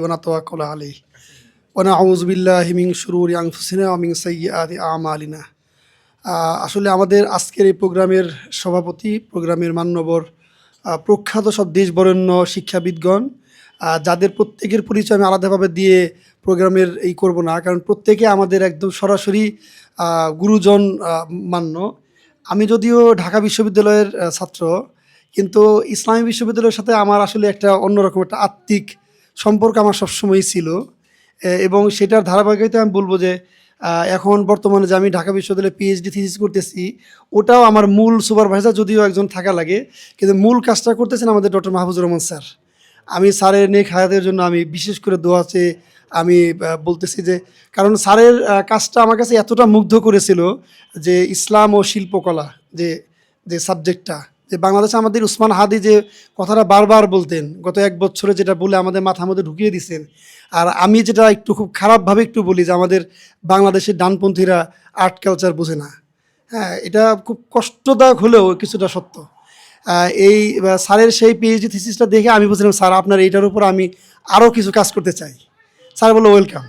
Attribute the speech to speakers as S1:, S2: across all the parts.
S1: ونتوكل عليه ونعوذ بالله من شرور أنفسنا ومن سيئات أعمالنا আহ, আসলে আমাদের আজকের এই প্রোগ্রামের সভাপতি প্রোগ্রামের মান্যবর আহ, প্রখ্যাত সব দেশ বরেণ্য শিক্ষাবিদগণ আহ, যাদের প্রত্যেকের পরিচয় আমি আলাদাভাবে দিয়ে প্রোগ্রামের এই করব না কারণ প্রত্যেকে আমাদের একদম সরাসরি আহ, গুরুজন আহ, মান্য আমি যদিও ঢাকা বিশ্ববিদ্যালয়ের আহ, ছাত্র কিন্তু ইসলামী বিশ্ববিদ্যালয়ের সাথে আমার আসলে একটা অন্যরকম একটা আত্মিক সম্পর্ক আমার সবসময়ই ছিল। এবং সেটার ধারাবাহিকতা আমি বলব যে এখন বর্তমানে যে আমি ঢাকা বিশ্ববিদ্যালয়ে পিএইচডি থিসিস করতেছি, ওটাও আমার মূল সুপারভাইজার যদিও একজন থাকা লাগে, কিন্তু মূল কাজটা করতেছেন আমাদের ডক্টর মাহফুজুর রহমান স্যার। আমি স্যারের নেক হায়াতের জন্য আমি বিশেষ করে দোয়াতে আমি বলতেছি যে, কারণ স্যারের কাজটা আমার কাছে এতটা মুগ্ধ করেছিল যে ইসলাম ও শিল্পকলা যে যে সাবজেক্টটা যে বাংলাদেশে আমাদের উসমান হাদি যে কথাটা বারবার বলতেন, গত এক বছরে যেটা বলে আমাদের মাথার মধ্যে ঢুকিয়ে দিছেন। আর আমি যেটা একটু খুব খারাপভাবে একটু বলি যে আমাদের বাংলাদেশের ডানপন্থীরা আর্ট কালচার বোঝে না। হ্যাঁ এটা খুব কষ্টদায়ক হলেও কিছুটা সত্য। এই স্যারের সেই পিএইচডি থিসিসটা দেখে আমি বুঝলাম স্যার, আপনার এইটার উপর আমি আরও কিছু কাজ করতে চাই। স্যার বলল ওয়েলকাম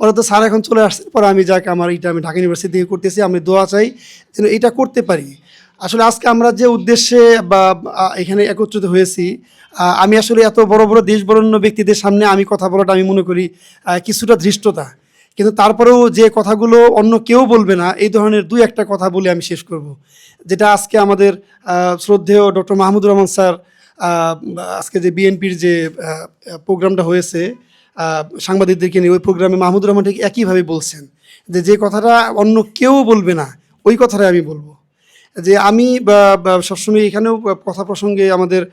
S1: পরে তো স্যার এখন চলে আসছে পরে আমি যাকে আমার এটা আমি ঢাকা ইউনিভার্সিটি থেকে করতেছি, আমি দোয়া চাই যেন এটা করতে পারি। আসলে আজকে আমরা যে উদ্দেশ্যে বা এখানে একত্রিত হয়েছি আমি আসলে এত বড় বড় দেশ বরণ্য ব্যক্তিদের সামনে আমি কথা বলাটা আমি মনে করি কিছুটা ধৃষ্টতা। কিন্তু তারপরেও যে কথাগুলো অন্য কেউ বলবে না, এই ধরনের দুই একটা কথা বলে আমি শেষ করব। যেটা আজকে আমাদের শ্রদ্ধেয় ডক্টর মাহমুদুর রহমান স্যার আজকে যে বিএনপির যে প্রোগ্রামটা হয়েছে সাংবাদিকদেরকে নিয়ে ওই প্রোগ্রামে মাহমুদুর রহমান ঠিক একইভাবে বলছেন। যে যে কথাটা অন্য কেউ বলবে না, ওই কথাটাই আমি বলব। যে আমি সবসময় এখানেও কথা প্রসঙ্গে আমাদের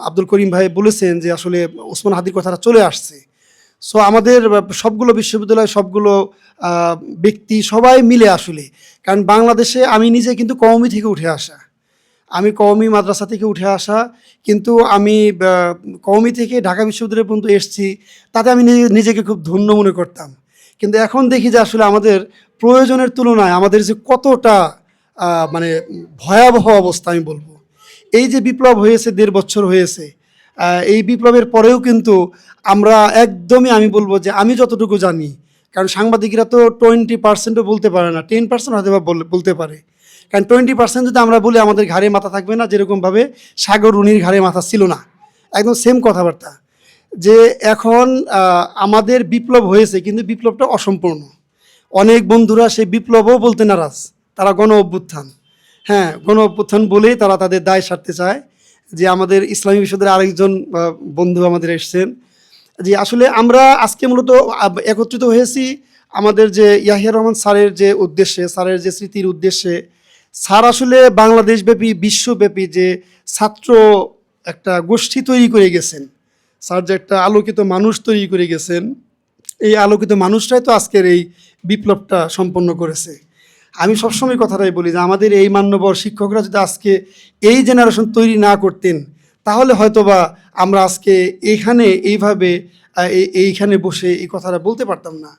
S1: আব্দুল করিম ভাই বলেছেন যে আসলে ওসমান হাদির কথাটা চলে আসছে। সো আমাদের সবগুলো বিশ্ববিদ্যালয়, সবগুলো ব্যক্তি সবাই মিলে আসলে, কারণ বাংলাদেশে আমি নিজে কিন্তু কওমি থেকে উঠে আসা। আমি কওমি মাদ্রাসা থেকে উঠে আসা, কিন্তু আমি কওমি থেকে ঢাকা বিশ্ববিদ্যালয় পর্যন্ত এসেছি, তাতে আমি নিজে- নিজেকে খুব ধন্য মনে করতাম। কিন্তু এখন দেখি যে আসলে আমাদের প্রয়োজনের তুলনায় আমাদের যে কতটা মানে ভয়াবহ অবস্থা আমি বলব। এই যে বিপ্লব হয়েছে, দেড় বছর হয়েছে এই বিপ্লবের পরেও কিন্তু আমরা একদমই আমি বলব যে আমি যতটুকু জানি, কারণ সাংবাদিকরা তো টোয়েন্টি পার্সেন্টও বলতে পারে না, টেন পার্সেন্ট হয়তো বলতে পারে। কারণ টোয়েন্টি পার্সেন্ট যদি আমরা বলি আমাদের ঘাড়ে মাথা থাকবে না, যেরকমভাবে সাগর রুনির ঘাড়ে মাথা ছিল না। একদম সেম কথাবার্তা। যে এখন আমাদের বিপ্লব হয়েছে, কিন্তু বিপ্লবটা অসম্পূর্ণ। অনেক বন্ধুরা সেই বিপ্লবও বলতে নারাজ। তারা গণ অভ্যুত্থান। হ্যাঁ গণ অভ্যুত্থান বলেই তারা তাদের দায় সারতে চায় যে আমাদের ইসলামী বিশ্বদের আরেকজন বন্ধু আমাদের এসছেন যে আসলে আমরা আজকে মূলত একত্রিত হয়েছি আমাদের যে ইয়াহিয়া রহমান স্যারের যে উদ্দেশ্যে, স্যারের যে স্মৃতির উদ্দেশ্যে। স্যার আসলে বাংলাদেশব্যাপী, বিশ্বব্যাপী যে ছাত্র একটা গোষ্ঠী তৈরি করে গেছেন, স্যার যে একটা আলোকিত মানুষ তৈরি করে গেছেন, এই আলোকিত মানুষটাই তো আজকের এই বিপ্লবটা সম্পন্ন করেছে। আমি সবসময় কথাটাই বলি যে আমাদের এই মান্যবর শিক্ষকরা যদি আজকে এই জেনারেশন তৈরি না করতেন, তাহলে হয়তোবা আমরা আজকে এইখানে এইভাবে এই- এইখানে বসে এই কথাটা বলতে পারতাম না।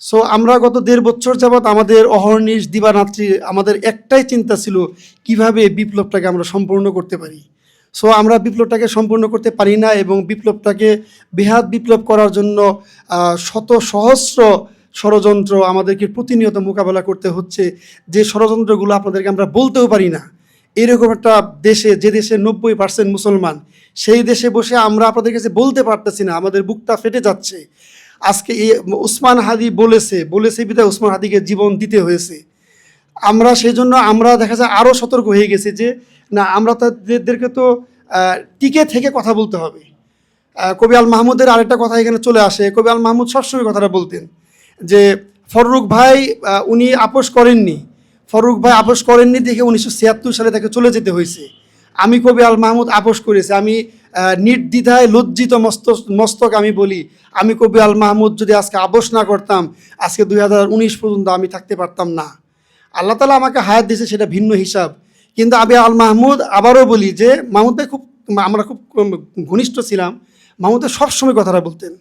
S1: সো আমরা গত দেড় বছর যাবৎ আমাদের অহর্নিশ দিবারাত্রি আমাদের একটাই চিন্তা ছিল কীভাবে বিপ্লবটাকে আমরা সম্পূর্ণ করতে পারি। সো আমরা বিপ্লবটাকে সম্পূর্ণ করতে পারি না এবং বিপ্লবটাকে, বেহাত বিপ্লব করার জন্য শত সহস্র ষড়যন্ত্র আমাদেরকে প্রতিনিয়ত মোকাবেলা করতে হচ্ছে, যে ষড়যন্ত্রগুলো আপনাদেরকে আমরা বলতেও পারি না। এরকম একটা দেশে, যে দেশে নব্বই পার্সেন্ট মুসলমান, সেই দেশে বসে আমরা আপনাদের কাছে বলতে পারতেছি না, আমাদের বুকটা ফেটে যাচ্ছে। আজকে এই উসমান হাদি বলেছে বলেছে বিদায় উসমান হাদিকে জীবন দিতে হয়েছে। আমরা সেই জন্য আমরা দেখা যায় আরও সতর্ক হয়ে গেছি যে, না, আমরা তাদেরকে তো টিকে থেকে কথা বলতে হবে। কবি আল মাহমুদের আরেকটা কথা এখানে চলে আসে। কবি আল মাহমুদ সবসময় কথাটা বলতেন যে ফররুক ভাই উনি আপোষ করেননি। ফররুক ভাই আপোষ করেননি দেখে উনিশশো ছিয়াত্তর সালে তাকে চলে যেতে হয়েছে। আমি কবি আল মাহমুদ আপোষ করেছি। আমি নির্দ্বিধায় লজ্জিত মস্তক মস্তক আমি বলি, আমি কবি আল মাহমুদ যদি আজকে আপোষ না করতাম, আজকে দু হাজার উনিশ পর্যন্ত আমি থাকতে পারতাম না। আল্লাহ তালা আমাকে হায়াত দিয়েছে, সেটা ভিন্ন হিসাব। কিন্তু আমি আল মাহমুদ আবারও বলি যে, মাহমুদ খুব, আমরা খুব ঘনিষ্ঠ ছিলাম। মাহমুদ সবসময় কথাটা বলতেন।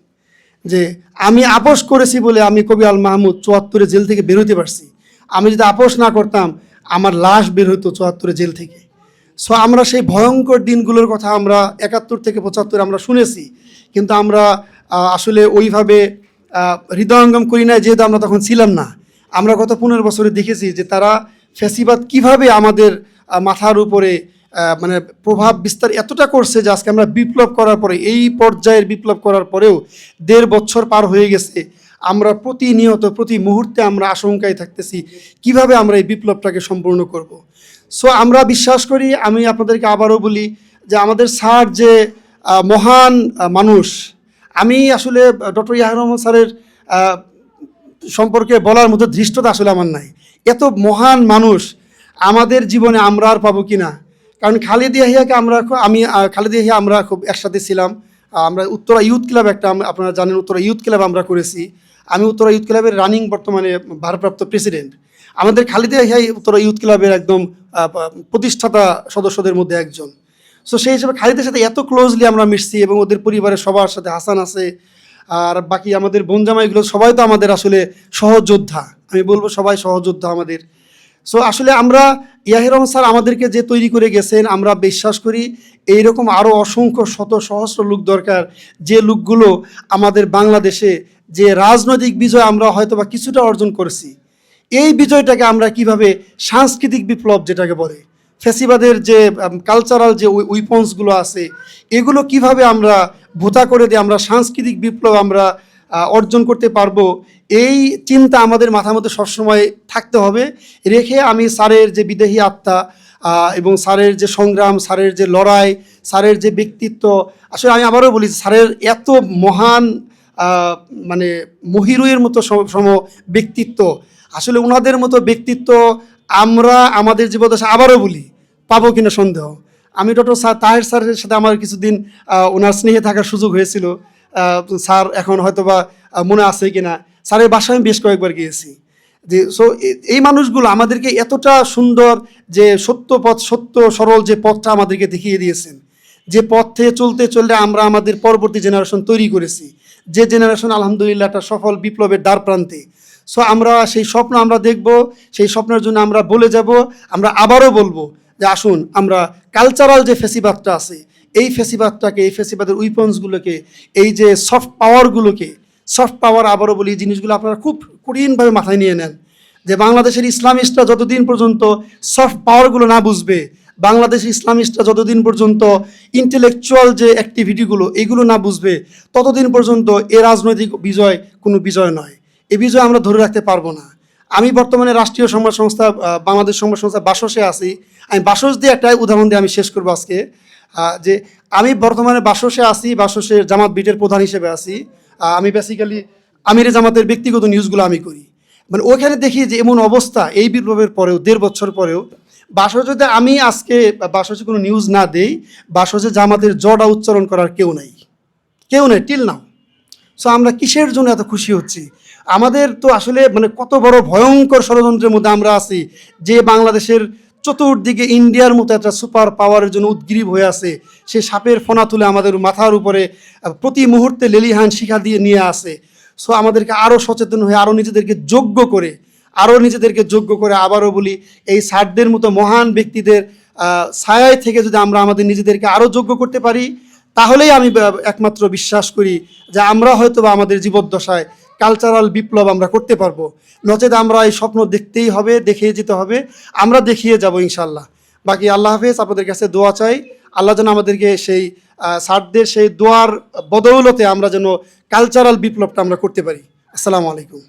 S1: যে আমি আপোষ করেছি বলে আমি কবি আল মাহমুদ চুয়াত্তরে জেল থেকে বেরোতে পারছি। আমি যদি আপোষ না করতাম, আমার লাশ বের হতো চুয়াত্তরে জেল থেকে। সো আমরা সেই ভয়ঙ্কর দিনগুলোর কথা আমরা একাত্তর থেকে পঁচাত্তর আমরা শুনেছি। কিন্তু আমরা আসলে ওইভাবে হৃদয়ঙ্গম করি না যেহেতু আমরা তখন ছিলাম না। আমরা গত পনেরো বছরে দেখেছি যে তারা ফ্যাসিবাদ কীভাবে আমাদের মাথার উপরে মানে প্রভাব বিস্তার এতটা করছে যে আজকে আমরা বিপ্লব করার পরে, এই পর্যায়ের বিপ্লব করার পরেও দেড় বছর পার হয়ে গেছে। আমরা প্রতিনিয়ত, প্রতি মুহূর্তে আমরা আশঙ্কায় থাকতেছি, কীভাবে আমরা এই বিপ্লবটাকে সম্পূর্ণ করব। সো আমরা বিশ্বাস করি, আমি আপনাদেরকে আবারও বলি যে আমাদের স্যার যে মহান মানুষ, আমি আসলে ডক্টর ইয়াহির রহমান স্যারের সম্পর্কে বলার মতো ধৃষ্টতা আসলে আমার নাই। এত মহান মানুষ আমাদের জীবনে আমরা আর পাবো কি না কারণ খালেদিয়া হিয়াকে আমরা আমি আহ, খালেদিয়া হিয়া আমরা খুব একসাথে ছিলাম। আমরা উত্তরা ইউথ ক্লাব একটা আপনারা জানেন উত্তরা ইউথ ক্লাব আমরা করেছি। আমি উত্তরা ইউথ ক্লাবের রানিং বর্তমানে ভারপ্রাপ্ত প্রেসিডেন্ট আমাদের খালেদিয়া হিয়া উত্তরা ইউথ ক্লাবের একদম প্রতিষ্ঠাতা সদস্যদের মধ্যে একজন। সো সেই হিসেবে খালিদের সাথে এত ক্লোজলি আমরা মিশছি এবং ওদের পরিবারের সবার সাথে হাসান আছে। আর বাকি আমাদের বোনজামাইগুলো সবাই তো আমাদের আসলে সহযোদ্ধা। আমি বলব সবাই সহযোদ্ধা আমাদের। সো আসলে আমরা ইয়াহির রহমান স্যার আমাদেরকে যে তৈরি করে গেছেন, আমরা বিশ্বাস করি এইরকম আরও অসংখ্য শত সহস্র লোক দরকার। যে লোকগুলো আমাদের বাংলাদেশে যে রাজনৈতিক বিজয় আমরা হয়তো বা কিছুটা অর্জন করেছি, এই বিজয়টাকে আমরা কীভাবে সাংস্কৃতিক বিপ্লব যেটাকে বলে, ফেসিবাদের যে কালচারাল যে উইপন্সগুলো আছে, এগুলো কীভাবে আমরা ভোতা করে দিয়ে আমরা সাংস্কৃতিক বিপ্লব আমরা অর্জন করতে পারব, এই চিন্তা আমাদের মাথার মধ্যে সবসময় থাকতে হবে। রেখে আমি স্যারের যে বিদেহী আত্মা এবং স্যারের যে সংগ্রাম, স্যারের যে লড়াই, স্যারের যে ব্যক্তিত্ব, আসলে আমি আবারও বলি স্যারের এত মহান মানে মহিরুয়ের মতো সম- ব্যক্তিত্ব, আসলে ওনাদের মতো ব্যক্তিত্ব আমরা আমাদের জীবদশা আবারও বলি, পাবো কিনা সন্দেহ। আমি ডক্টর তাহের স্যারের সাথে আমার কিছুদিন ওনার স্নেহে থাকার সুযোগ হয়েছিল। স্যার এখন হয়তো বা মনে আছে কিনা? স্যারের বাসায় আমি বেশ কয়েকবার গিয়েছি। যে সো এই মানুষগুলো আমাদেরকে এতটা সুন্দর যে, সত্য পথ, সত্য, সরল যে পথটা আমাদেরকে দেখিয়ে দিয়েছেন। যে পথে চলতে চলতে আমরা আমাদের পরবর্তী জেনারেশন তৈরি করেছি। যে জেনারেশন আলহামদুলিল্লাহ একটা সফল বিপ্লবের দ্বার প্রান্তে। সো আমরা সেই স্বপ্ন আমরা দেখব, সেই স্বপ্নের জন্য আমরা বলে যাব, আমরা আবারও বলব যে, আসুন, আমরা কালচারাল যে ফেসিবাদটা আছে এই ফেসিবাদটাকে, এই ফেসিবাদের উইপন্সগুলোকে এই যে সফট পাওয়ারগুলোকে সফট পাওয়ার আবারও বলি জিনিসগুলো আপনারা খুব কঠিনভাবে মাথায় নিয়ে নেন। যে বাংলাদেশের ইসলামিস্টরা যতদিন পর্যন্ত সফট পাওয়ারগুলো না বুঝবে, বাংলাদেশের ইসলামিস্টরা যতদিন পর্যন্ত ইন্টেলেকচুয়াল যে অ্যাক্টিভিটিগুলো এগুলো না বুঝবে, ততদিন পর্যন্ত এ রাজনৈতিক বিজয় কোনো বিজয় নয়। এ বিজয় আমরা ধরে রাখতে পারব না। আমি বর্তমানে রাষ্ট্রীয় সংবাদ সংস্থা বাংলাদেশ সংবাদ সংস্থা বাসসে আছি। আমি বাসস দিয়ে একটা উদাহরণ দিয়ে আমি শেষ করব আজকে। যে আমি বর্তমানে বাসসে আছি, বাসসের জামাত বিটের প্রধান হিসেবে আছি। আমি বেসিক্যালি আমিরে জামাতের ব্যক্তিগত নিউজগুলো আমি করি। মানে ওখানে দেখি যে এমন অবস্থা এই বিপ্লবের পরেও, দেড় বছর পরেও। বাসসে আমি আজকে বাসসে কোনো নিউজ না দেই, বাসসে জামাতের জটা উচ্চারণ করার কেউ নাই। কেউ নেই টিল নাও সো আমরা কিসের জন্য এত খুশি হচ্ছি? আমাদের তো আসলে মানে কত বড় ভয়ঙ্কর ষড়যন্ত্রের মধ্যে আমরা আছি। যে বাংলাদেশের চতুর্দিকে ইন্ডিয়ার মতো একটা সুপার পাওয়ারের জন্য উদ্গ্রীব হয়ে আছে। সে সাপের ফোনা তুলে আমাদের মাথার উপরে প্রতি মুহূর্তে লেলিহান শিখা দিয়ে নিয়ে আসে। সো আমাদেরকে আরও সচেতন হয়ে আরও নিজেদেরকে যোগ্য করে আরও নিজেদেরকে যোগ্য করে আবারও বলি, এই সারদের মতো মহান ব্যক্তিদের ছায়ায় থেকে যদি আমরা আমাদের নিজেদেরকে আরও যোগ্য করতে পারি, তাহলেই আমি একমাত্র বিশ্বাস করি যে আমরা হয়তো বা আমাদের জীবদ্দশায় কালচারাল বিপ্লব আমরা করতে পারব। নচেত আমরা এই স্বপ্ন দেখতেই হবে, দেখিয়ে যেতে হবে। আমরা দেখিয়ে যাব ইনশাল্লাহ বাকি আল্লাহ হাফেজ, আপনাদের কাছে দোয়া চাই। আল্লাহ যেন আমাদেরকে সেই সারদের সেই দোয়ার বদৌলতে আমরা যেন কালচারাল বিপ্লবটা আমরা করতে পারি। আসসালামু আলাইকুম।